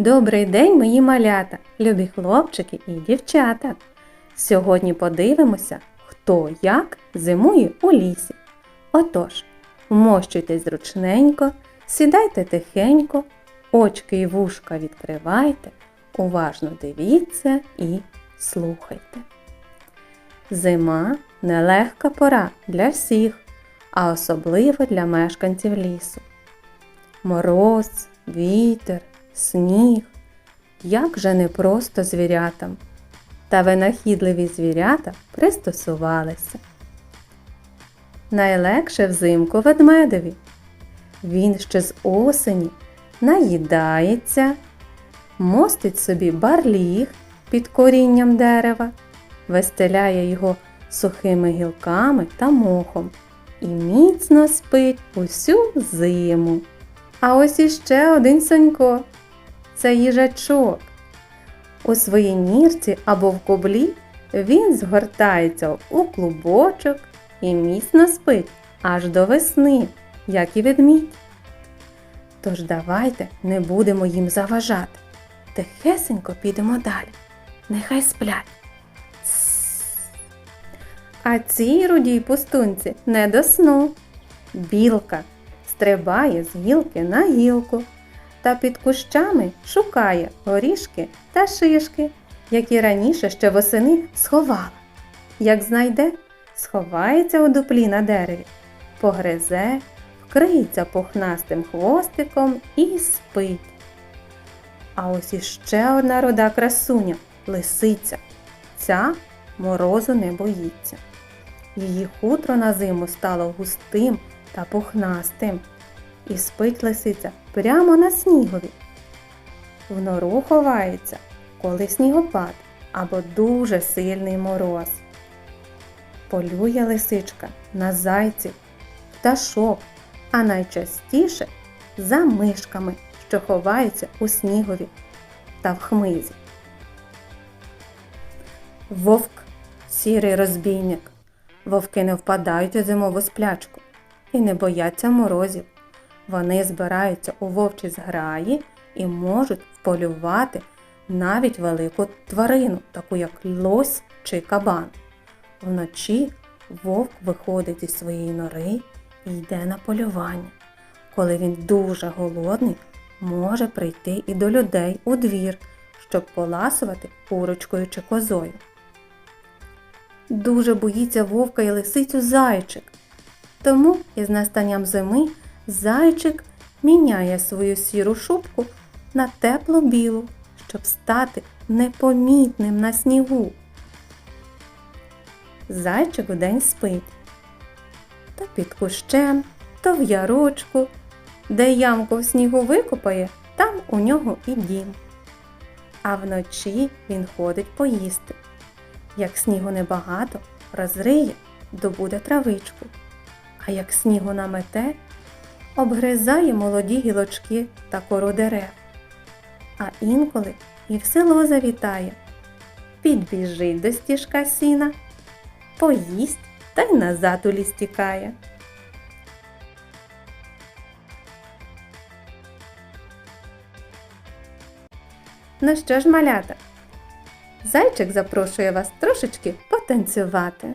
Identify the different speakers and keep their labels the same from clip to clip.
Speaker 1: Добрий день, мої малята, любі хлопчики і дівчата. Сьогодні подивимося, хто як зимує у лісі. Отож, вмощуйтесь зручненько, сідайте тихенько, очки і вушка відкривайте, уважно дивіться і слухайте. Зима нелегка пора для всіх, а особливо для мешканців лісу. Мороз, вітер, сніг. Як же непросто звірятам. Та винахідливі звірята пристосувалися. Найлегше взимку ведмедеві. Він ще з осені наїдається, мостить собі барліг під корінням дерева, вистеляє його сухими гілками та мохом і міцно спить усю зиму. А ось іще один сонько це їжачок. У своїй нірці або в коблі він згортається у клубочок і міцно спить аж до весни, як і ведмідь. Тож давайте не будемо їм заважати. Тихесенько підемо далі. Нехай сплять. А цій рудій пустунці не до сну. Білка стрибає з гілки на гілку та під кущами шукає горішки та шишки, які раніше ще восени сховала. Як знайде, сховається у дуплі на дереві, погризе, вкриється пухнастим хвостиком і спить. А ось іще одна рода красуня лисиця. Ця морозу не боїться. Її хутро на зиму стало густим та пухнастим, і спить лисиця прямо на снігові. В нору ховається, коли снігопад або дуже сильний мороз. Полює лисичка на зайців, пташок, а найчастіше за мишками, що ховаються у снігові та в хмизі. Вовк сірий розбійник. Вовки не впадають у зимову сплячку і не бояться морозів. Вони збираються у вовчі зграї і можуть вполювати навіть велику тварину, таку як лось чи кабан. Вночі вовк виходить із своєї нори і йде на полювання. Коли він дуже голодний, може прийти і до людей у двір, щоб поласувати курочкою чи козою. Дуже боїться вовка і лисицю зайчик. Тому із настанням зими зайчик міняє свою сіру шубку на теплу білу, щоб стати непомітним на снігу. Зайчик вдень спить. То під кущем, то в ярочку, де ямку в снігу викопає, там у нього і дім. А вночі він ходить поїсти. Як снігу небагато, розриє, добуде травичку. А як снігу намете, обгризає молоді гілочки та кору дерев. А інколи і в село завітає, підбіжить до стіжка сіна, поїсть та й назад у ліс тікає. Ну що ж, малята, зайчик запрошує вас трошечки потанцювати.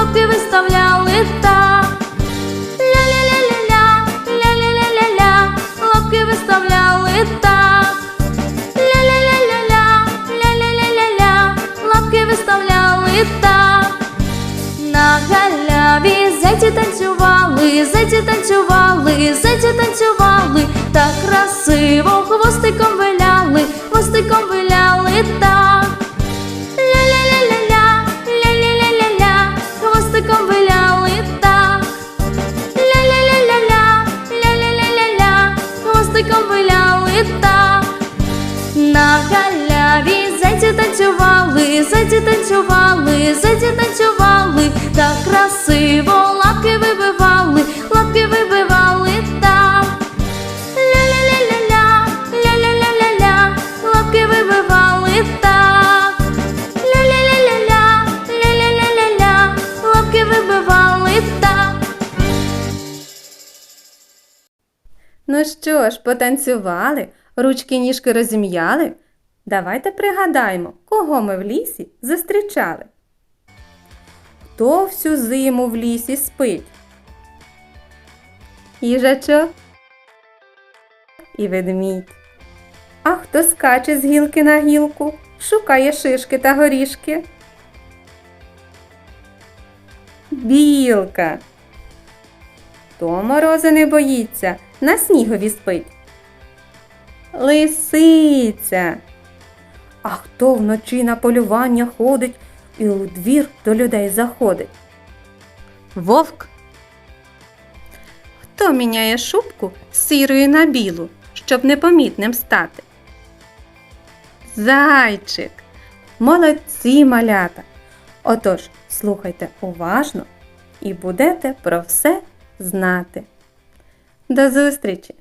Speaker 2: лапки виставляли так. Ля-ля-ля-ля-ля, ля-ля-ля-ля-ля, лапки виставляли так. Ля-ля-ля-ля-ля, ля-ля-ля-ля-ля, лапки виставляли так. На галяві зайці танцювали, зайці танцювали, зайці танцювали, так красиво хвостиком виляли, зайці танцювали, так красиво лапки вибивали, лапки вибивали так. Ля-ля-ля-ля-ля, ля-ля-ля-ля-ля, лапки вибивали так. Ля-ля-ля-ля-ля, ля-ля-ля-ля-ля, лапки вибивали так.
Speaker 1: Ну що ж, потанцювали, ручки ніжки розім'яли. Давайте пригадаємо, кого ми в лісі зустрічали. Хто всю зиму в лісі спить? Їжачок і ведмідь. А хто скаче з гілки на гілку, шукає шишки та горішки? Білка. Хто морозу не боїться, на снігові спить. Лисиця. А хто вночі на полювання ходить і у двір до людей заходить? Вовк. Хто міняє шубку з сірої на білу, щоб непомітним стати? Зайчик. Молодці малята. Отож, слухайте уважно і будете про все знати. До зустрічі!